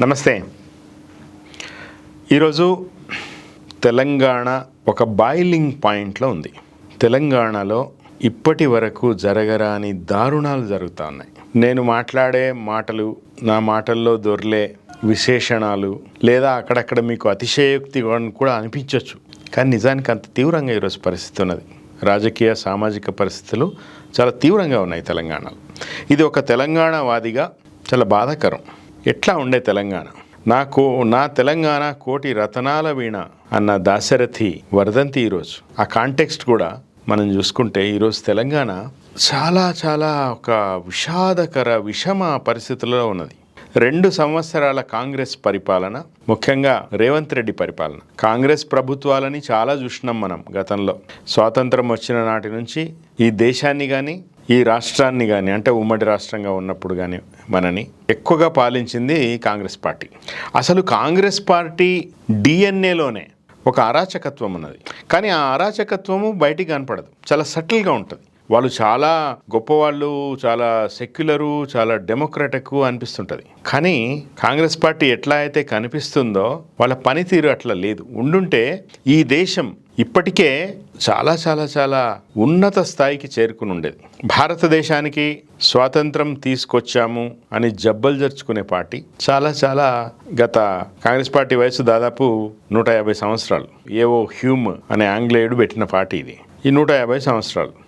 నమస్తే. ఈరోజు తెలంగాణ ఒక బాయిలింగ్ పాయింట్లో ఉంది. తెలంగాణలో ఇప్పటి వరకు జరగరాని దారుణాలు జరుగుతూ ఉన్నాయి నేను మాట్లాడే మాటలు నా మాటల్లో దొర్లే విశేషణాలు లేదా అక్కడక్కడ మీకు అతిశయోక్తి కూడా అనిపించవచ్చు కానీ నిజానికి అంత తీవ్రంగా ఈరోజు పరిస్థితి ఉన్నది. రాజకీయ సామాజిక పరిస్థితులు చాలా తీవ్రంగా ఉన్నాయి తెలంగాణలో. ఇది ఒక తెలంగాణ వాదిగా చాలా బాధాకరం. ఎట్లా ఉండే తెలంగాణ? నాకు నా తెలంగాణ కోటి రతనాల వీణ అన్న దాశరథి వర్ధంతి ఈరోజు. ఆ కాంటెక్స్ట్ కూడా మనం చూసుకుంటే ఈరోజు తెలంగాణ చాలా చాలా ఒక విషాదకర విషమ పరిస్థితుల్లో ఉన్నది. రెండు సంవత్సరాల కాంగ్రెస్ పరిపాలన ముఖ్యంగా రేవంత్ రెడ్డి పరిపాలన. కాంగ్రెస్ ప్రభుత్వాలని చాలా చూసినాం మనం గతంలో. స్వాతంత్రం వచ్చిన నాటి నుంచి ఈ దేశాన్ని కానీ ఈ రాష్ట్రాన్ని కానీ అంటే ఉమ్మడి రాష్ట్రంగా ఉన్నప్పుడు కానీ మనని ఎక్కువగా పాలించింది కాంగ్రెస్ పార్టీ. అసలు కాంగ్రెస్ పార్టీ డిఎన్ఏలోనే ఒక అరాచకత్వం ఉన్నది. కానీ ఆ అరాచకత్వము బయటికి కనపడదు. చాలా సటిల్గా ఉంటుంది. వాళ్ళు చాలా గొప్పవాళ్ళు చాలా సెక్యులరు చాలా డెమోక్రటిక్ అనిపిస్తుంటుంది. కానీ కాంగ్రెస్ పార్టీ ఎట్లా అయితే కనిపిస్తుందో వాళ్ళ పనితీరు అట్లా లేదు. ఉండుంటే ఈ దేశం ఇప్పటికే చాలా చాలా చాలా ఉన్నత స్థాయికి చేరుకుని ఉండేది భారతదేశానికి స్వాతంత్రం తీసుకొచ్చాము అని జబ్బలు జరుచుకునే పార్టీ చాలా చాలా గత కాంగ్రెస్ పార్టీ వయసు దాదాపు నూట యాభై సంవత్సరాలు. ఏవో హ్యూమ్ అనే ఆంగ్లేయుడు పెట్టిన పార్టీ ఇది. ఈ నూట యాభై సంవత్సరాలు.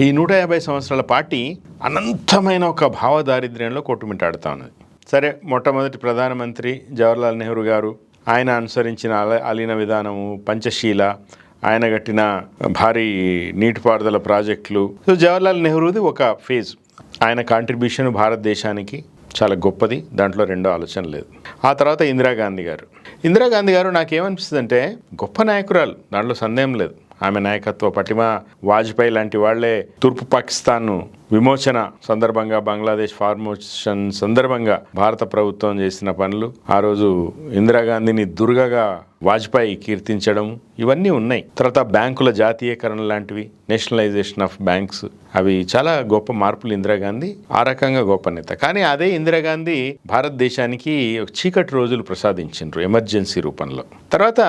ఈ నూట యాభై సంవత్సరాల పార్టీ అనంతమైన ఒక భావదారిద్ర్యంలో కొట్టుమిట్టాడుతా ఉన్నది. సరే మొట్టమొదటి ప్రధానమంత్రి జవహర్లాల్ నెహ్రూ గారు ఆయన అనుసరించిన అలీన విధానము పంచశీల ఆయన కట్టిన భారీ నీటిపారుదల ప్రాజెక్టులు. సో జవహర్లాల్ నెహ్రూది ఒక ఫేజ్. ఆయన కాంట్రిబ్యూషన్ భారతదేశానికి చాలా గొప్పది దాంట్లో రెండో ఆలోచన లేదు. ఆ తర్వాత ఇందిరాగాంధీ గారు. ఇందిరాగాంధీ గారు నాకేమనిపిస్తుంది అంటే గొప్ప నాయకురాలు దాంట్లో సందేహం లేదు. ఆమె నాయకత్వ పటిమ వాజ్పేయి లాంటి వాళ్ళే తూర్పు పాకిస్తాన్ను విమోచన సందర్భంగా బంగ్లాదేశ్ ఫార్మోషన్ సందర్భంగా భారత ప్రభుత్వం చేసిన పనులు ఆ రోజు ఇందిరాగాంధీని దుర్గగా వాజ్పేయి కీర్తించడం ఇవన్నీ ఉన్నాయి. తర్వాత బ్యాంకుల జాతీయకరణ లాంటివి నేషనలైజేషన్ ఆఫ్ బ్యాంక్స్ అవి చాలా గొప్ప మార్పులు ఇందిరాగాంధీ ఆ రకంగా గొప్ప నేత. కానీ అదే ఇందిరాగాంధీ భారతదేశానికి ఒక చీకటి రోజులు ప్రసాదించిండ్రు ఎమర్జెన్సీ రూపంలో. తర్వాత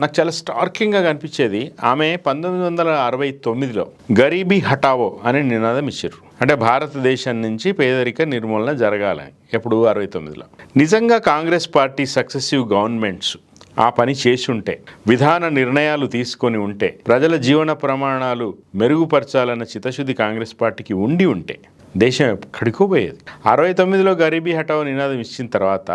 నాకు చాలా స్టార్కింగ్గా కనిపించేది ఆమె పంతొమ్మిది వందల అరవై తొమ్మిదిలో గరీబీ హటావో అని నినాదం ఇచ్చారు అంటే భారతదేశం నుంచి పేదరిక నిర్మూలన జరగాలని ఎప్పుడు? అరవై తొమ్మిదిలో. నిజంగా కాంగ్రెస్ పార్టీ సక్సెసివ్ గవర్నమెంట్స్ ఆ పని చేసి ఉంటే విధాన నిర్ణయాలు తీసుకొని ఉంటే ప్రజల జీవన ప్రమాణాలు మెరుగుపరచాలన్న చిత్తశుద్ధి కాంగ్రెస్ పార్టీకి ఉండి ఉంటే దేశం ఎక్కడికో పోయేది. అరవై తొమ్మిదిలో గరీబీ హటావో నినాదం ఇచ్చిన తర్వాత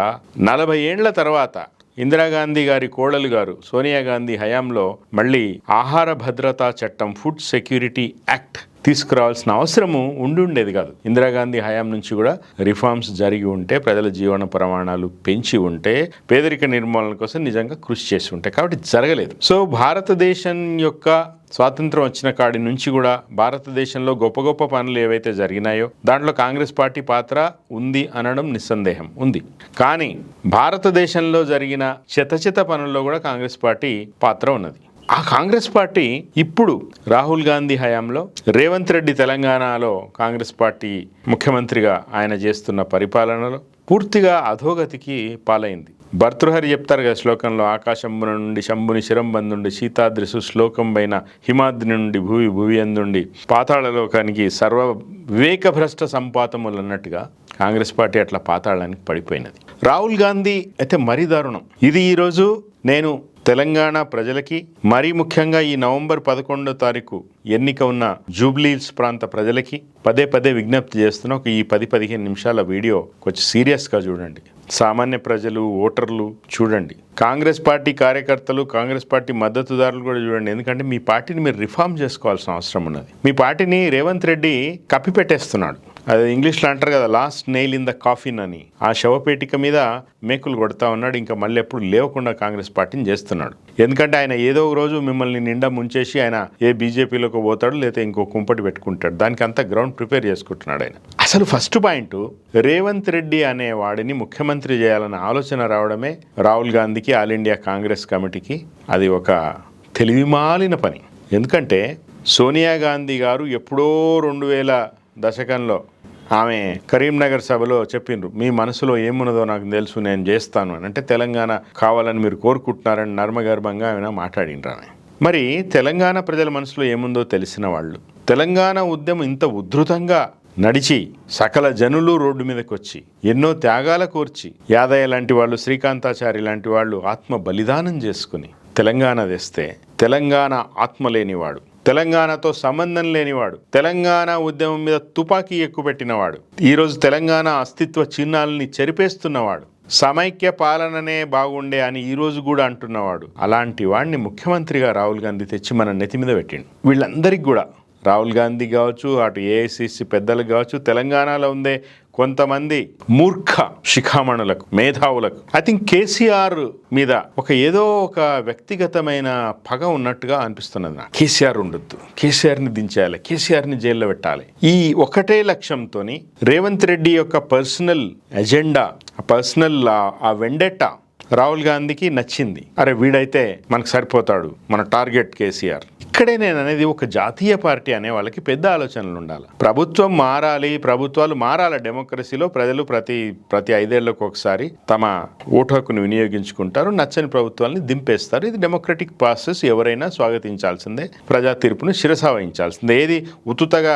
నలభై ఏండ్ల తర్వాత ఇందిరాగాంధీ గారి కోడలు గారు సోనియా గాంధీ హయాంలో మళ్ళీ ఆహార భద్రతా చట్టం ఫుడ్ సెక్యూరిటీ యాక్ట్ తీసుకురావాల్సిన అవసరము ఉండి ఉండేది కాదు. ఇందిరాగాంధీ హయాం నుంచి కూడా రిఫార్మ్స్ జరిగి ఉంటే ప్రజల జీవన ప్రమాణాలు పెంచి ఉంటే పేదరిక నిర్మూలన కోసం నిజంగా కృషి చేసి ఉంటాయి కాబట్టి జరగలేదు. సో భారతదేశం యొక్క స్వాతంత్రం వచ్చిన కాడి నుంచి కూడా భారతదేశంలో గొప్ప గొప్ప పనులు ఏవైతే జరిగినాయో దాంట్లో కాంగ్రెస్ పార్టీ పాత్ర ఉంది అనడం నిస్సందేహం ఉంది. కానీ భారతదేశంలో జరిగిన చిత పనుల్లో కూడా కాంగ్రెస్ పార్టీ పాత్ర ఉన్నది. ఆ కాంగ్రెస్ పార్టీ ఇప్పుడు రాహుల్ గాంధీ హయాంలో రేవంత్ రెడ్డి తెలంగాణలో కాంగ్రెస్ పార్టీ ముఖ్యమంత్రిగా ఆయన చేస్తున్న పరిపాలనలో పూర్తిగా అధోగతికి పాలైంది. భర్తృహరి చెప్తారు కదా శ్లోకంలో ఆకాశంబున నుండి శంభుని శిరంబందుండి సీతాద్రిసు శ్లోకం పైన హిమాద్రి నుండి భూవి భువి అందుండి పాతాళలోకానికి సర్వ వివేకభ్రష్ట సంపాతములు అన్నట్టుగా కాంగ్రెస్ పార్టీ అట్లా పాతాళానికి పడిపోయినది. రాహుల్ గాంధీ అయితే మరీ దారుణం. ఇది ఈరోజు నేను తెలంగాణ ప్రజలకి మరీ ముఖ్యంగా ఈ నవంబర్ పదకొండో తారీఖు ఎన్నిక ఉన్న జూబ్లీల్స్ ప్రాంత ప్రజలకి పదే పదే విజ్ఞప్తి చేస్తున్న ఒక ఈ పది పదిహేను నిమిషాల వీడియో కొంచెం సీరియస్గా చూడండి. సామాన్య ప్రజలు ఓటర్లు చూడండి. కాంగ్రెస్ పార్టీ కార్యకర్తలు కాంగ్రెస్ పార్టీ మద్దతుదారులు కూడా చూడండి. ఎందుకంటే మీ పార్టీని మీరు రిఫార్మ్ చేసుకోవాల్సిన అవసరం ఉన్నది. మీ పార్టీని రేవంత్ రెడ్డి కప్పిపెట్టేస్తున్నాడు. అది ఇంగ్లీష్లో అంటారు కదా last nail in the coffin అని. ఆ శవపేటిక మీద మేకులు కొడతా ఉన్నాడు ఇంకా మళ్ళీ ఎప్పుడు లేవకుండా కాంగ్రెస్ పార్టీని చేస్తున్నాడు. ఎందుకంటే ఆయన ఏదో ఒక రోజు మిమ్మల్ని నిండా ముంచేసి ఆయన ఏ బీజేపీలోకి పోతాడు లేదా ఇంకో కుంపటి పెట్టుకుంటాడు. దానికి అంతా గ్రౌండ్ ప్రిపేర్ చేసుకుంటున్నాడు ఆయన. అసలు ఫస్ట్ పాయింట్ రేవంత్ రెడ్డి అనే వాడిని ముఖ్యమంత్రి చేయాలన్న ఆలోచన రావడమే రాహుల్ గాంధీకి ఆల్ ఇండియా కాంగ్రెస్ కమిటీకి అది ఒక తెలివిమాలిన పని. ఎందుకంటే సోనియా గాంధీ గారు ఎప్పుడో రెండు వేల దశకంలో ఆమె కరీంనగర్ సభలో చెప్పిండ్రు మీ మనసులో ఏమున్నదో నాకు తెలుసు నేను చేస్తాను అని. అంటే తెలంగాణ కావాలని మీరు కోరుకుంటున్నారని నర్మగర్భంగా ఆమె మాట్లాడిండ్రు ఆమె. మరి తెలంగాణ ప్రజల మనసులో ఏముందో తెలిసిన వాళ్ళు తెలంగాణ ఉద్యమం ఇంత ఉధృతంగా నడిచి సకల జనులు రోడ్డు మీదకి వచ్చి ఎన్నో త్యాగాల కోర్చి యాదయ్య లాంటి వాళ్ళు శ్రీకాంతాచారి లాంటి వాళ్ళు ఆత్మ బలిదానం చేసుకుని తెలంగాణ తెస్తే తెలంగాణ ఆత్మ లేనివాడు తెలంగాణతో సంబంధం లేనివాడు తెలంగాణ ఉద్యమం మీద తుపాకీ ఎక్కుపెట్టినవాడు ఈరోజు తెలంగాణ అస్తిత్వ చిహ్నాలని చెరిపేస్తున్నవాడు సమైక్య పాలననే బాగుండే అని ఈ రోజు కూడా అంటున్నవాడు. అలాంటి వాడిని ముఖ్యమంత్రిగా రాహుల్ గాంధీ తెచ్చి మన నెత్తి మీద పెట్టిండు. వీళ్ళందరికీ కూడా రాహుల్ గాంధీ కావచ్చు అటు ఏఐసిసి పెద్దలు కావచ్చు తెలంగాణలో ఉండే కొంతమంది మూర్ఖ శిఖామణులకు మేధావులకు. ఐ థింక్ కేసీఆర్ మీద ఒక ఏదో ఒక వ్యక్తిగతమైన పగ ఉన్నట్టుగా అనిపిస్తున్నది నాకు. కేసీఆర్ ఉండొద్దు. కేసీఆర్ని దించేయాలి కేసీఆర్ని జైల్లో పెట్టాలి. ఈ ఒకటే లక్ష్యంతోని రేవంత్ రెడ్డి యొక్క పర్సనల్ ఎజెండా ఆ పర్సనల్ ఆ వెండెట్టా రాహుల్ గాంధీకి నచ్చింది. అరే వీడైతే మనకు సరిపోతాడు. మన టార్గెట్ కేసీఆర్. ఇక్కడే నేను అనేది ఒక జాతీయ పార్టీ అనే వాళ్ళకి పెద్ద ఆలోచనలు ఉండాలి. ప్రభుత్వం మారాలి ప్రభుత్వాలు మారాలి డెమోక్రసీలో ప్రజలు ప్రతి ప్రతి ఐదేళ్ళకు ఒకసారి తమ ఓటు హక్కును వినియోగించుకుంటారు నచ్చని ప్రభుత్వాలని దింపేస్తారు. ఇది డెమోక్రటిక్ ప్రాసెస్ ఎవరైనా స్వాగతించాల్సిందే ప్రజా తీర్పును శిరసావహించాల్సిందే. ఏది ఉతుతగా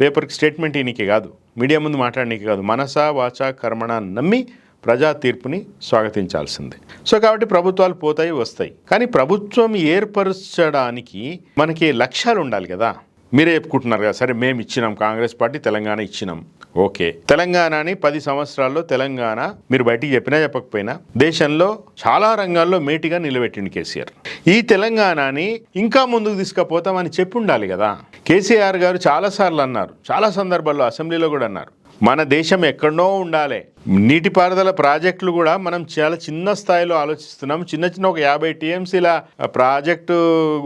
పేపర్కి స్టేట్మెంట్ ఈయనకి కాదు మీడియా ముందు మాట్లాడడానికి కాదు మనసా వాచా కర్మణ నమ్మి ప్రజా తీర్పుని స్వాగతించాల్సిందే. సో కాబట్టి ప్రభుత్వాలు పోతాయి వస్తాయి. కానీ ప్రభుత్వం ఏర్పరచడానికి మనకి లక్ష్యాలు ఉండాలి కదా. మీరే చెప్పుకుంటున్నారు కదా సరే మేము ఇచ్చినాం కాంగ్రెస్ పార్టీ తెలంగాణ ఇచ్చినాం. ఓకే. తెలంగాణని పది సంవత్సరాల్లో తెలంగాణ మీరు బయటికి చెప్పినా చెప్పకపోయినా దేశంలో చాలా రంగాల్లో మేటిగా నిలబెట్టింది కేసీఆర్. ఈ తెలంగాణని ఇంకా ముందుకు తీసుకుపోతామని చెప్పి ఉండాలి కదా. కేసీఆర్ గారు చాలాసార్లు అన్నారు చాలా సందర్భాల్లో అసెంబ్లీలో కూడా అన్నారు. మన దేశం ఎక్కడో ఉండాలి. నీటిపారుదల ప్రాజెక్టులు కూడా మనం చాలా చిన్న స్థాయిలో ఆలోచిస్తున్నాం. చిన్న చిన్న ఒక యాభై టీఎంసీల ప్రాజెక్టు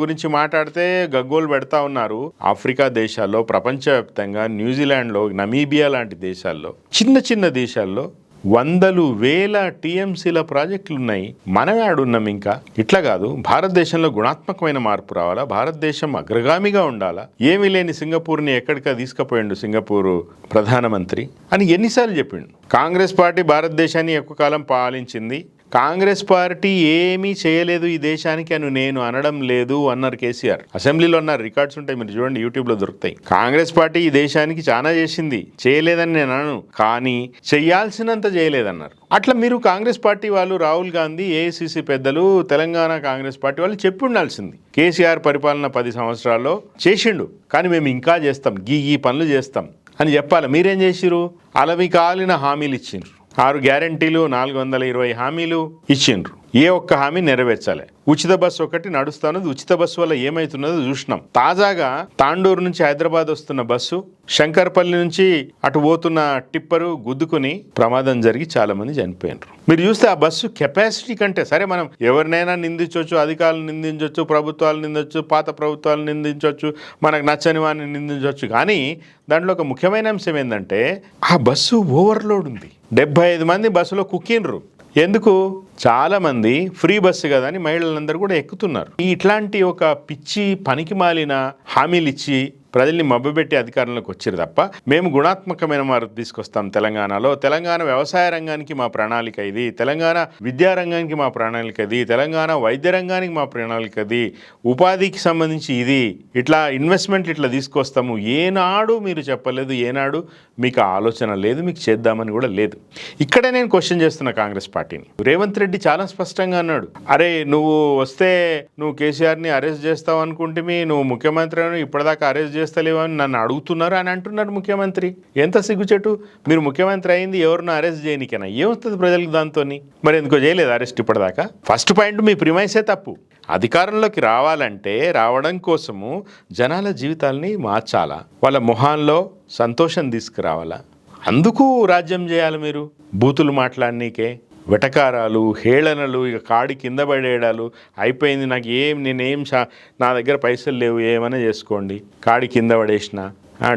గురించి మాట్లాడితే గగ్గోలు పెడతా ఉన్నారు. ఆఫ్రికా దేశాల్లో ప్రపంచవ్యాప్తంగా న్యూజిలాండ్లో నమీబియా లాంటి దేశాల్లో చిన్న చిన్న దేశాల్లో వందలు వేల టీఎంసీల ప్రాజెక్టులు ఉన్నాయి మనమే ఆడున్నాం ఇంకా. ఇట్లా కాదు భారతదేశంలో గుణాత్మకమైన మార్పు రావాలా? భారతదేశం అగ్రగామిగా ఉండాలా? ఏమీ లేని సింగపూర్ని ఎక్కడికా తీసుకుపోయిండు సింగపూర్ ప్రధానమంత్రి అని ఎన్నిసార్లు చెప్పిండు. కాంగ్రెస్ పార్టీ భారతదేశాన్ని ఎక్కువ కాలం పాలించింది కాంగ్రెస్ పార్టీ ఏమీ చేయలేదు ఈ దేశానికి అని నేను అనడం లేదు అన్నారు కేసీఆర్. అసెంబ్లీలో ఉన్న రికార్డ్స్ ఉంటాయి మీరు చూడండి యూట్యూబ్లో దొరుకుతాయి. కాంగ్రెస్ పార్టీ ఈ దేశానికి చాలా చేసింది చేయలేదని నేను అనను కానీ చెయ్యాల్సినంత చేయలేదన్నారు. అట్లా మీరు కాంగ్రెస్ పార్టీ వాళ్ళు రాహుల్ గాంధీ ఏఐసిసి పెద్దలు తెలంగాణ కాంగ్రెస్ పార్టీ వాళ్ళు చెప్పి ఉండాల్సింది. కేసీఆర్ పరిపాలన పది సంవత్సరాల్లో చేసిండు కానీ మేము ఇంకా చేస్తాం గీ ఈ పనులు చేస్తాం అని చెప్పాలి. మీరేం చేసిరు అలవి కాలిన హామీలు ఇచ్చిండ్రు. ఆరు గ్యారంటీలు నాలుగు వందల ఇరవై హామీలు ఇచ్చిండ్రు. ఏ ఒక్క హామీ నెరవేర్చాలి. ఉచిత బస్సు ఒకటి నడుస్తున్నది ఉచిత బస్సు వల్ల ఏమైతున్నదో చూసినాం. తాజాగా తాండూరు నుంచి హైదరాబాద్ వస్తున్న బస్సు శంకర్పల్లి నుంచి అటు పోతున్న టిప్పరు గుద్దుకుని ప్రమాదం జరిగి చాలా మంది చనిపోయినారు. మీరు చూస్తే ఆ బస్సు కెపాసిటీ కంటే సరే మనం ఎవరినైనా నిందించవచ్చు అధికారులు నిందించవచ్చు ప్రభుత్వాలు నిందించవచ్చు పాత ప్రభుత్వాలు నిందించవచ్చు మనకు నచ్చని వారిని నిందించవచ్చు కానీ దాంట్లో ఒక ముఖ్యమైన అంశం ఏంటంటే ఆ బస్సు ఓవర్లోడ్ ఉంది. డెబ్బై ఐదు మంది బస్సులో కుక్కినరు ఎందుకు? చాలామంది ఫ్రీ బస్సు కదా అని మహిళలందరూ కూడా ఎక్కుతున్నారు. ఇట్లాంటి ఒక పిచ్చి పనికి మాలిన హామీలు ఇచ్చి ప్రజల్ని మభ్యపెట్టి అధికారంలోకి వచ్చారు తప్ప మేము గుణాత్మకమైన మార్పు తీసుకొస్తాం తెలంగాణలో. తెలంగాణ వ్యవసాయ రంగానికి మా ప్రణాళిక ఇది. తెలంగాణ విద్యా రంగానికి మా ప్రణాళిక ఇది. తెలంగాణ వైద్య రంగానికి మా ప్రణాళిక ఇది. ఉపాధికి సంబంధించి ఇది. ఇట్లా ఇన్వెస్ట్మెంట్ ఇట్లా తీసుకొస్తాము. ఏనాడు మీరు చెప్పలేదు ఏనాడు మీకు ఆలోచన లేదు మీకు చేద్దామని కూడా లేదు. ఇక్కడే నేను క్వశ్చన్ చేస్తున్నా కాంగ్రెస్ పార్టీని. రేవంత్ రెడ్డి చాలా స్పష్టంగా అన్నాడు. అరే నువ్వు వస్తే నువ్వు కేసీఆర్ని అరెస్ట్ చేస్తావు అనుకుంటే నువ్వు ముఖ్యమంత్రి ఇప్పటిదాకా అరెస్ట్ చేస్తలేవు అని నన్ను అడుగుతున్నారు అని అంటున్నారు ముఖ్యమంత్రి. ఎంత సిగ్గుచెట్టు మీరు ముఖ్యమంత్రి అయింది ఎవరినో అరెస్ట్ చేయనికైనా. ఏమొస్తుంది ప్రజలకు దాంతో మరి ఎందుకో చేయలేదు అరెస్ట్ ఇప్పటిదాకా? ఫస్ట్ పాయింట్ మీ ప్రిమైసే తప్పు. అధికారంలోకి రావాలంటే రావడం కోసము జనాల జీవితాల్ని మార్చాలా? వాళ్ళ మొహాల్లో సంతోషం తీసుకురావాలా? అందుకు రాజ్యం చేయాలి మీరు? బూతులు మాట్లాడనీకే. వెటకారాలు హేళనలు ఇక కాడి కింద పడేయడాలు అయిపోయింది నాకు ఏం నేనేం షా నా దగ్గర పైసలు లేవు ఏమైనా చేసుకోండి. కాడి కింద పడేసిన.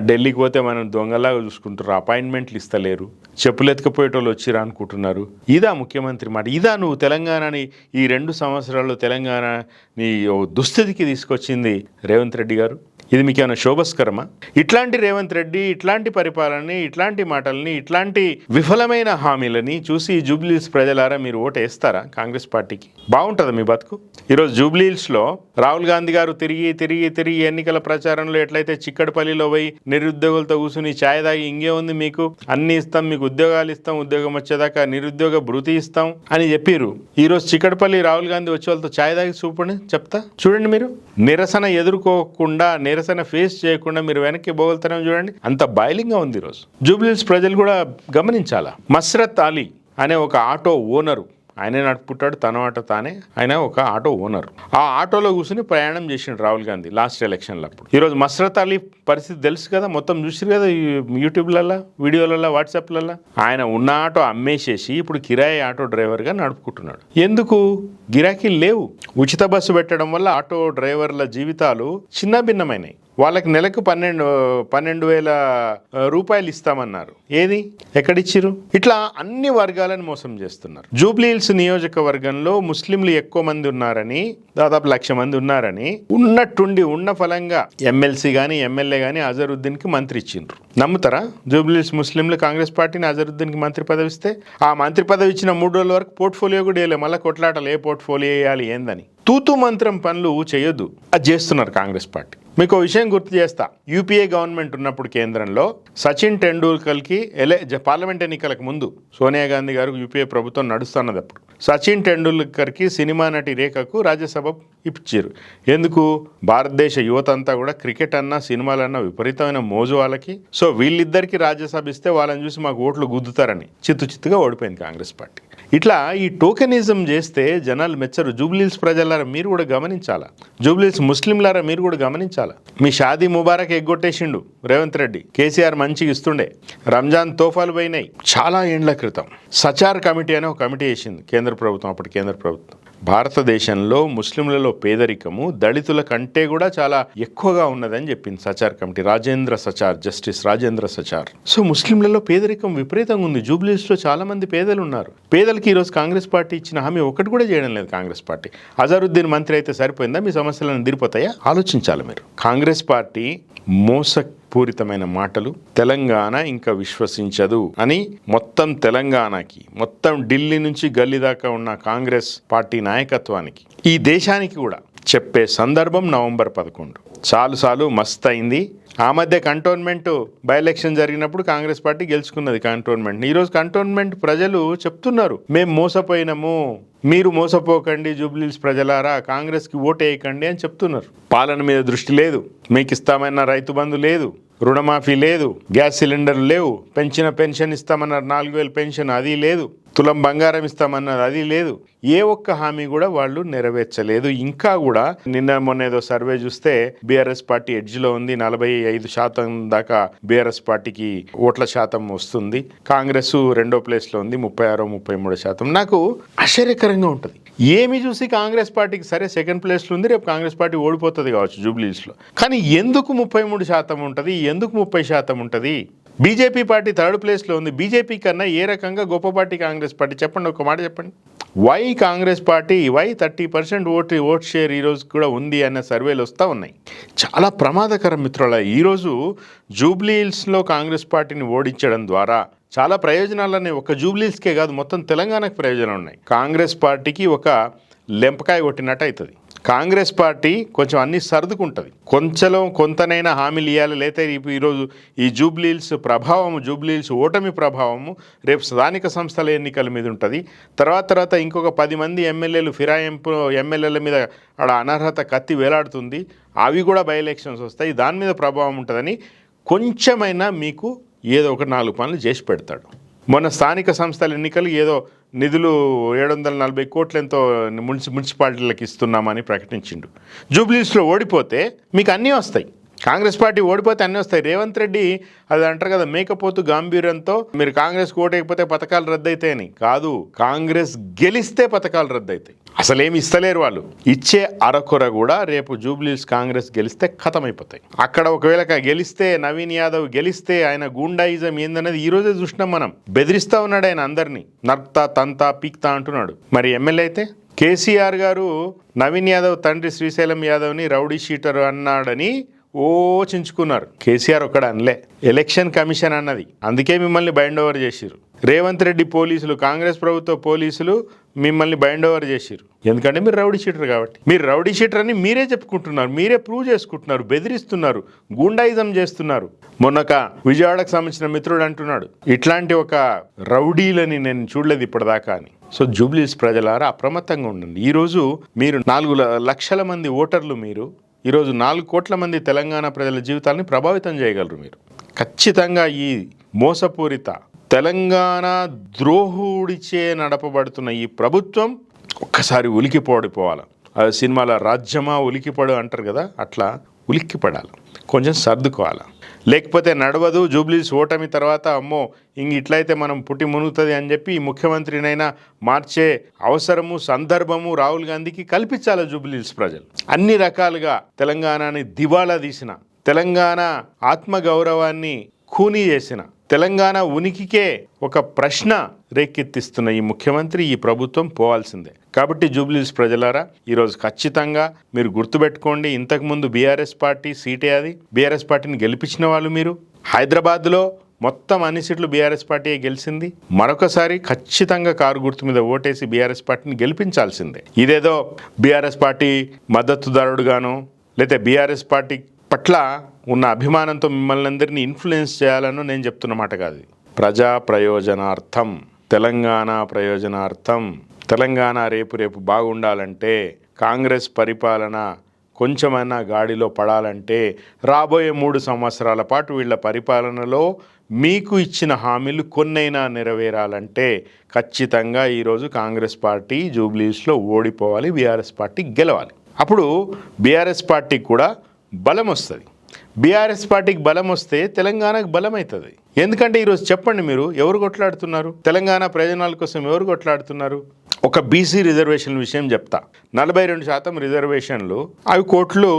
ఢిల్లీకి పోతే మనం దొంగలాగా చూసుకుంటారు అపాయింట్మెంట్లు ఇస్తలేరు. చెప్పులు ఎత్తుకపోయేటోళ్ళు వచ్చిరా అనుకుంటున్నారు. ఇదా ముఖ్యమంత్రి మాట. ఇదా నువ్వు తెలంగాణని ఈ రెండు సంవత్సరాల్లో తెలంగాణ నీ ఓ దుస్థితికి తీసుకొచ్చింది రేవంత్ రెడ్డి గారు? ఇది మీకు ఏమైనా శోభస్కరమా? ఇట్లాంటి రేవంత్ రెడ్డి ఇట్లాంటి పరిపాలనని ఇట్లాంటి మాటల్ని ఇట్లాంటి విఫలమైన హామీలని చూసి జూబ్లీస్ ప్రజలారా మీరు ఓటు వేస్తారా కాంగ్రెస్ పార్టీకి? బాగుంటుందా మీ బతుకు? ఈరోజు జూబ్లీస్లో రాహుల్ గాంధీ గారు తిరిగి తిరిగి తిరిగి ఎన్నికల ప్రచారంలో ఎట్లయితే చిక్కడపల్లిలో పోయి నిరుద్యోగులతో కూర్చుని ఛాయ్ తాగి ఇంకే ఉంది మీకు అన్ని ఇస్తాం మీకు ఉద్యోగాలు ఇస్తాం ఉద్యోగం వచ్చేదాకా నిరుద్యోగ భృతి ఇస్తాం అని చెప్పారు ఈరోజు చిక్కడపల్లి రాహుల్ గాంధీ వచ్చే వాళ్ళతో ఛాయ్ తాగి చూపండి చెప్తా? చూడండి మీరు. నిరసన ఎదుర్కోకుండా నిరసన ఫేస్ చేయకుండా మీరు వెనక్కి పోగలుగుతారని చూడండి. అంత బాయిలింగ్గా ఉంది ఈరోజు. జూబ్లీస్ ప్రజలు కూడా గమనించాలా? మస్రత్ అలీ అనే ఒక ఆటో ఓనరు ఆయనే నడుపుకుంటాడు తన ఆటో తానే. ఆయన ఒక ఆటో ఓనర్. ఆ ఆటోలో కూర్చుని ప్రయాణం చేసిండు రాహుల్ గాంధీ లాస్ట్ ఎలక్షన్లో అప్పుడు. ఈరోజు మస్రత్ అలీ పరిస్థితి తెలుసు కదా మొత్తం చూసిరు కదా యూట్యూబ్లలో వీడియోలలో వాట్సాప్లలో ఆయన ఉన్న ఆటో అమ్మేసేసి ఇప్పుడు కిరాయి ఆటో డ్రైవర్గా నడుపుకుంటున్నాడు. ఎందుకు? గిరాకీలు లేవు. ఉచిత బస్సు పెట్టడం వల్ల ఆటో డ్రైవర్ల జీవితాలు చిన్న భిన్నమైనవి వాళ్ళకి నెలకు పన్నెండు పన్నెండు వేల రూపాయలు ఇస్తామన్నారు. ఏది? ఎక్కడిచ్చిరు? ఇట్లా అన్ని వర్గాలను మోసం చేస్తున్నారు. జూబ్లీ హిల్స్ నియోజకవర్గంలో ముస్లింలు ఎక్కువ మంది ఉన్నారని దాదాపు లక్ష మంది ఉన్నారని ఉన్నట్టుండి ఉన్న ఫలంగా ఎమ్మెల్సీ కానీ ఎమ్మెల్యే కానీ అజరుద్దీన్కి మంత్రి ఇచ్చిండ్రు. నమ్ముతారా? జూబ్లీస్ ముస్లింలు కాంగ్రెస్ పార్టీని అజరుద్దీన్కి మంత్రి పదవి ఇస్తే ఆ మంత్రి పదవి ఇచ్చిన మూడు రోజుల వరకు పోర్ట్ఫోలియో కూడా వేయలే మళ్ళీ కొట్లాటలు ఏ పోర్ట్ఫోలియో వేయాలి ఏందని. తూతు మంత్రం పనులు చేయొద్దు. అది చేస్తున్నారు కాంగ్రెస్ పార్టీ. మీకు విషయం గుర్తు చేస్తా. యూపీఏ గవర్నమెంట్ ఉన్నప్పుడు కేంద్రంలో సచిన్ టెండూల్కర్కి ఎలే జ- పార్లమెంట్ ఎన్నికలకు ముందు సోనియా గాంధీ గారు యూపీఏ ప్రభుత్వం నడుస్తున్నది అప్పుడు. సచిన్ టెండూల్కర్కి సినిమా నటి రేఖకు రాజ్యసభ ఇప్పించారు ఎందుకు? భారతదేశ యువత అంతా కూడా క్రికెట్ అన్నా సినిమాలన్నా విపరీతమైన మోజు వాళ్ళకి. సో వీళ్ళిద్దరికీ రాజ్యసభ ఇస్తే వాళ్ళని చూసి మాకు ఓట్లు గుద్దుతారని చిత్తు చిత్తుగా ఓడిపోయింది కాంగ్రెస్ పార్టీ. ఇట్లా ఈ టోకెనిజం చేస్తే జనాలు మెచ్చరు. జూబ్లీల్స్ ప్రజలారా మీరు కూడా గమనించాలా? జూబ్లీల్స్ ముస్లింలారా మీరు కూడా గమనించాలా? మీ షాదీ ముబారక్ ఎగ్గొట్టేసిండు రేవంత్ రెడ్డి. కేసీఆర్ మంచిగా ఇస్తుండే. రంజాన్ తోఫాలు పోయినాయి. చాలా ఏండ్ల క్రితం. సచార్ కమిటీ అనే ఒక కమిటీ వేసింది కేంద్ర ప్రభుత్వం అప్పటి కేంద్ర ప్రభుత్వం. భారతదేశంలో ముస్లింలలో పేదరికము దళితుల కంటే కూడా చాలా ఎక్కువగా ఉన్నదని చెప్పింది Sachar committee. Rajendra Sachar justice Rajendra Sachar. So ముస్లింలలో పేదరికం విపరీతంగా ఉంది. జూబ్లీస్లో చాలా మంది పేదలు ఉన్నారు. పేదలకి ఈరోజు కాంగ్రెస్ పార్టీ ఇచ్చిన హామీ ఒకటి కూడా చేయడం లేదు కాంగ్రెస్ పార్టీ. అజారుద్దీన్ మంత్రి అయితే సరిపోయిందా? మీ సమస్యలను దిరిపోతాయా ఆలోచించాలి మీరు. కాంగ్రెస్ పార్టీ మోస పూరితమైన మాటలు తెలంగాణ ఇంకా విశ్వసించదు అని మొత్తం తెలంగాణకి మొత్తం ఢిల్లీ నుంచి గల్లీ దాకా ఉన్న కాంగ్రెస్ పార్టీ నాయకత్వానికి ఈ దేశానికి కూడా చెప్పే సందర్భం నవంబర్ పదకొండు. చాలు చాలు మస్త్ అయింది. ఆ మధ్య కంటోన్మెంట్ బై ఎలక్షన్ జరిగినప్పుడు కాంగ్రెస్ పార్టీ గెలుచుకున్నది కంటోన్మెంట్ ఈరోజు కంటోన్మెంట్ ప్రజలు చెప్తున్నారు మేము మోసపోయినాము మీరు మోసపోకండి జూబ్లీస్ ప్రజలారా కాంగ్రెస్కి ఓటు వేయకండి అని చెప్తున్నారు. పాలన మీద దృష్టి లేదు మీకు ఇస్తామన్న రైతు బంధు లేదు రుణమాఫీ లేదు గ్యాస్ సిలిండర్లు లేవు పెంచిన పెన్షన్ ఇస్తామన్నారు నాలుగు వేలు పెన్షన్ అది లేదు. తులం బంగారం ఇస్తామన్నది అది లేదు. ఏ ఒక్క హామీ కూడా వాళ్ళు నెరవేర్చలేదు. ఇంకా కూడా నిన్న మొన్న ఏదో సర్వే చూస్తే బీఆర్ఎస్ పార్టీ ఎడ్జ్లో ఉంది. నలభై ఐదు శాతం దాకా బీఆర్ఎస్ పార్టీకి ఓట్ల శాతం వస్తుంది. కాంగ్రెస్ రెండో ప్లేస్లో ఉంది. ముప్పై ఆరో ముప్పై మూడు శాతం. నాకు ఆశ్చర్యకరంగా ఉంటుంది. ఏమి చూసి కాంగ్రెస్ పార్టీకి సరే సెకండ్ ప్లేస్లో ఉంది. రేపు కాంగ్రెస్ పార్టీ ఓడిపోతుంది కావచ్చు జూబ్లీస్లో కానీ ఎందుకు ముప్పై మూడు శాతం ఉంటుంది? ఎందుకు ముప్పై శాతం ఉంటుంది? బీజేపీ పార్టీ థర్డ్ ప్లేస్లో ఉంది. బీజేపీ కన్నా ఏ రకంగా గొప్ప పార్టీ కాంగ్రెస్ పార్టీ? చెప్పండి ఒక మాట చెప్పండి. Why Congress party why thirty percent vote vote share ఈరోజు కూడా ఉంది అన్న సర్వేలు వస్తూ ఉన్నాయి. చాలా ప్రమాదకరం మిత్రుల ఈరోజు జూబ్లీహిల్స్లో కాంగ్రెస్ పార్టీని ఓడించడం ద్వారా చాలా ప్రయోజనాలన్నీ ఒక జూబ్లీహిల్స్కే కాదు మొత్తం తెలంగాణకు ప్రయోజనాలు ఉన్నాయి. కాంగ్రెస్ పార్టీకి ఒక లెంపకాయ కొట్టినట్టు అవుతుంది. కాంగ్రెస్ పార్టీ కొంచెం అన్ని సర్దుకుంటుంది. కొంచెం కొంతనైనా హామీలు ఇవ్వాలి లేతే ఈరోజు ఈ జూబ్లీల్స్ ప్రభావము జూబ్లీల్స్ ఓటమి ప్రభావము రేపు స్థానిక సంస్థల ఎన్నికల మీద ఉంటుంది. తర్వాత తర్వాత ఇంకొక పది మంది ఎమ్మెల్యేలు ఫిరాయింపు ఎమ్మెల్యేల మీద ఆడ అనర్హత కత్తి వేలాడుతుంది. అవి కూడా బై ఎలక్షన్స్ వస్తాయి. దాని మీద ప్రభావం ఉంటుందని కొంచెమైనా మీకు ఏదో ఒక నాలుగు పనులు చేసి పెడతాడు. మొన్న స్థానిక సంస్థల ఎన్నికలు ఏదో నిధులు ఏడు వందల నలభై కోట్లెంతో మున్సి మున్సిపాలిటీలకు ఇస్తున్నామని ప్రకటించిండు. జూబ్లీస్లో ఓడిపోతే మీకు అన్నీ వస్తాయి. కాంగ్రెస్ పార్టీ ఓడిపోతే అన్నీ వస్తాయి. రేవంత్ రెడ్డి అది అంటారు కదా మేకపోతు గాంభీర్యంతో మీరు కాంగ్రెస్ ఓటేయకపోతే పథకాలు రద్దయితాయని. కాదు కాంగ్రెస్ గెలిస్తే పథకాలు రద్దయితాయి. అసలు ఏమి ఇస్తలేరు వాళ్ళు. ఇచ్చే అరకొర కూడా రేపు జూబ్లీస్ కాంగ్రెస్ గెలిస్తే ఖతమైపోతాయి అక్కడ ఒకవేళ గెలిస్తే నవీన్ యాదవ్ గెలిస్తే ఆయన గూండాయిజం ఏందనేది ఈ రోజే చూసినాం మనం. బెదిరిస్తా ఉన్నాడు ఆయన అందరినీ. నర్తా తంతా పీక్తా అంటున్నాడు. మరి ఎమ్మెల్యే అయితే? కేసీఆర్ గారు నవీన్ యాదవ్ తండ్రి శ్రీశైలం యాదవ్ని రౌడీ షీటర్ అన్నాడని ఓ చించుకున్నారు కేసీఆర్ ఒక్కడ అనలే. ఎలక్షన్ కమిషన్ అన్నది. అందుకే మిమ్మల్ని బైండ్ ఓవర్ చేసిరు రేవంత్ రెడ్డి పోలీసులు కాంగ్రెస్ ప్రభుత్వ పోలీసులు మిమ్మల్ని బైండ్ ఓవర్ చేసిరు ఎందుకంటే మీరు రౌడీ షీటర్ కాబట్టి. మీరు రౌడీ షీటర్ అని మీరే చెప్పుకుంటున్నారు. మీరే ప్రూవ్ చేసుకుంటున్నారు. బెదిరిస్తున్నారు. గూండాయిజం చేస్తున్నారు. మొన్నక విజయవాడకు సంబంధించిన మిత్రుడు అంటున్నాడు. ఇట్లాంటి ఒక రౌడీలని నేను చూడలేదు ఇప్పటిదాకా అని. సో జూబ్లీస్ ప్రజలారా అప్రమత్తంగా ఉండండి. ఈరోజు మీరు నాలుగు లక్షల మంది ఓటర్లు మీరు ఈరోజు నాలుగు కోట్ల మంది తెలంగాణ ప్రజల జీవితాలని ప్రభావితం చేయగలరు మీరు. ఖచ్చితంగా ఈ మోసపూరిత తెలంగాణ ద్రోహుడిచే నడపబడుతున్న ఈ ప్రభుత్వం ఒక్కసారి ఉలికిపోడిపోవాలి అది సినిమాల రాజ్యమా ఉలికిపడు అంటారు కదా అట్లా ఉలిక్కిపడాలి. కొంచెం సర్దుకోవాలి. లేకపోతే నడవదు. జూబ్లీస్ ఓటమి తర్వాత అమ్మో ఇంక ఇట్లయితే మనం పుట్టి మునుగుతుంది అని చెప్పి ముఖ్యమంత్రినైనా మార్చే అవసరము సందర్భము రాహుల్ గాంధీకి కల్పించాలి జూబ్లీస్ ప్రజలు. అన్ని రకాలుగా తెలంగాణని దివాలా తీసిన తెలంగాణ ఆత్మగౌరవాన్ని ఖూనీ చేసిన తెలంగాణ ఉనికికే ఒక ప్రశ్న రేకెత్తిస్తున్న ఈ ముఖ్యమంత్రి ఈ ప్రభుత్వం పోవాల్సిందే. కాబట్టి జూబ్లీస్ ప్రజలారా ఈరోజు ఖచ్చితంగా మీరు గుర్తుపెట్టుకోండి ఇంతకుముందు బీఆర్ఎస్ పార్టీ సీటే అది. బీఆర్ఎస్ పార్టీని గెలిపించిన వాళ్ళు మీరు. హైదరాబాద్లో మొత్తం అన్ని సీట్లు బీఆర్ఎస్ పార్టీ గెలిచింది మరొకసారి ఖచ్చితంగా కారు గుర్తు మీద ఓటేసి బీఆర్ఎస్ పార్టీని గెలిపించాల్సిందే. ఇదేదో బీఆర్ఎస్ పార్టీ మద్దతుదారుడుగాను లేకపోతే బీఆర్ఎస్ పార్టీ పట్ల ఉన్న అభిమానంతో మిమ్మల్ని అందరినీ ఇన్ఫ్లుయెన్స్ చేయాలని నేను చెప్తున్న మాట కాదు ప్రజా ప్రయోజనార్థం తెలంగాణ ప్రయోజనార్థం తెలంగాణ రేపు రేపు బాగుండాలంటే కాంగ్రెస్ పరిపాలన కొంచెమైనా గాడిలో పడాలంటే రాబోయే మూడు సంవత్సరాల పాటు వీళ్ళ పరిపాలనలో మీకు ఇచ్చిన హామీలు కొన్నైనా నెరవేరాలంటే ఖచ్చితంగా ఈరోజు కాంగ్రెస్ పార్టీ జూబ్లీస్లో ఓడిపోవాలి బీఆర్ఎస్ పార్టీ గెలవాలి. అప్పుడు బీఆర్ఎస్ పార్టీకి కూడా బలం వస్తుంది. బీఆర్ఎస్ పార్టీకి బలం వస్తే తెలంగాణకు బలం అవుతుంది ఎందుకంటే ఈరోజు చెప్పండి మీరు ఎవరు కొట్లాడుతున్నారు? తెలంగాణ ప్రయోజనాల కోసం ఎవరు కొట్లాడుతున్నారు? ఒక బీసీ రిజర్వేషన్ విషయం చెప్తా. నలభై రెండు శాతం రిజర్వేషన్లు అవి కోట్లు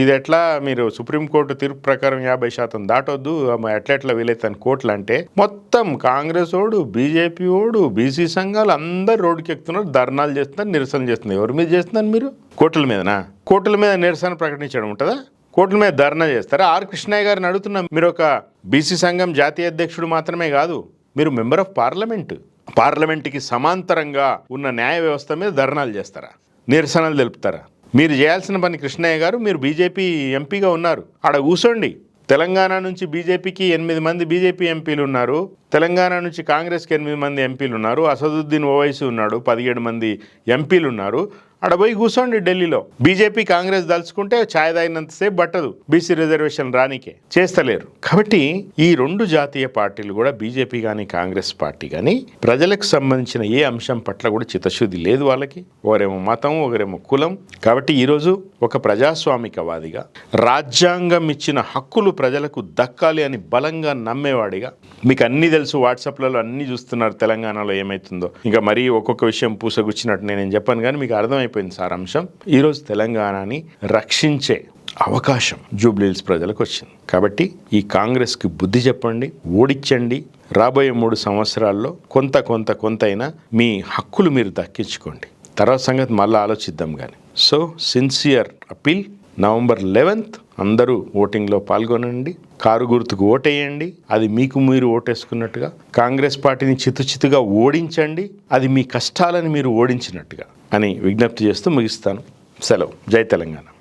ఇది ఎట్లా మీరు సుప్రీంకోర్టు తీర్పు ప్రకారం యాభై శాతం దాటొద్దు అమ్మ ఎట్లా ఎట్లా వీలైతే కోట్లు అంటే మొత్తం కాంగ్రెస్ ఓడు బీజేపీ ఓడు బీసీ సంఘాలు అందరు రోడ్డుకి ఎక్కుతున్నారు ధర్నాలు చేస్తున్నారు నిరసన చేస్తున్నారు. ఎవరి మీద చేస్తున్నారు మీరు? కోట్ల మీదనా? కోట్ల మీద నిరసన ప్రకటించడం ఉంటుందా? కోర్టుల మీద ధర్నా చేస్తారా? ఆర్ కృష్ణయ్య గారిని అడుగుతున్నా మీరు ఒక బీసీ సంఘం జాతీయ అధ్యక్షుడు మాత్రమే కాదు మీరు మెంబర్ ఆఫ్ పార్లమెంట్ పార్లమెంట్కి సమాంతరంగా ఉన్న న్యాయ వ్యవస్థ మీద ధర్నాలు చేస్తారా? నిరసనలు తెలుపుతారా? మీరు చేయాల్సిన పని కృష్ణయ్య గారు మీరు బీజేపీ ఎంపీగా ఉన్నారు. ఆడ కూర్చోండి తెలంగాణ నుంచి బీజేపీకి ఎనిమిది మంది బీజేపీ ఎంపీలు ఉన్నారు. తెలంగాణ నుంచి కాంగ్రెస్కి ఎనిమిది మంది ఎంపీలు ఉన్నారు అసదుద్దీన్ ఓవైసీ ఉన్నాడు పదిహేడు మంది ఎంపీలు ఉన్నారు ఆడ పోయి కూర్చోండి ఢిల్లీలో. బీజేపీ కాంగ్రెస్ దలుచుకుంటే ఛాయ్ తాగినంతసేపు పట్టదు. బీసీ రిజర్వేషన్ రానికే చేస్తలేరు. కాబట్టి ఈ రెండు జాతీయ పార్టీలు కూడా బీజేపీ కానీ కాంగ్రెస్ పార్టీ కానీ ప్రజలకు సంబంధించిన ఏ అంశం పట్ల కూడా చిత్తశుద్ధి లేదు వాళ్ళకి. ఒకరేమో మతం ఒకరేమో కులం. కాబట్టి ఈరోజు ఒక ప్రజాస్వామికవాదిగా రాజ్యాంగం ఇచ్చిన హక్కులు ప్రజలకు దక్కాలి అని బలంగా నమ్మేవాడిగా మీకు అన్నీ తెలుసు. వాట్సాప్లలో అన్నీ చూస్తున్నారు తెలంగాణలో ఏమవుతుందో ఇంకా మరీ ఒక్కొక్క విషయం పూసగుచ్చినట్టు నేను చెప్పాను కానీ మీకు అర్థమైపోయింది సార్ అంశం ఈరోజు తెలంగాణని రక్షించే అవకాశం జూబ్లీహిల్స్ ప్రజలకు వచ్చింది. కాబట్టి ఈ కాంగ్రెస్కి బుద్ధి చెప్పండి ఓడించండి రాబోయే మూడు సంవత్సరాల్లో కొంత కొంత కొంత మీ హక్కులు మీరు దక్కించుకోండి. తర్వాత సంగతి మళ్ళీ ఆలోచిద్దాం కానీ so sincere appeal November eleventh అందరూ ఓటింగ్లో పాల్గొనండి. కారు గుర్తుకు ఓటేయండి. అది మీకు మీరు ఓటేసుకున్నట్టుగా కాంగ్రెస్ పార్టీని చితుచితుగా ఓడించండి. అది మీ కష్టాలని మీరు ఓడించినట్టుగా అని విజ్ఞప్తి చేస్తూ ముగిస్తాను. సెలవు. జై తెలంగాణ.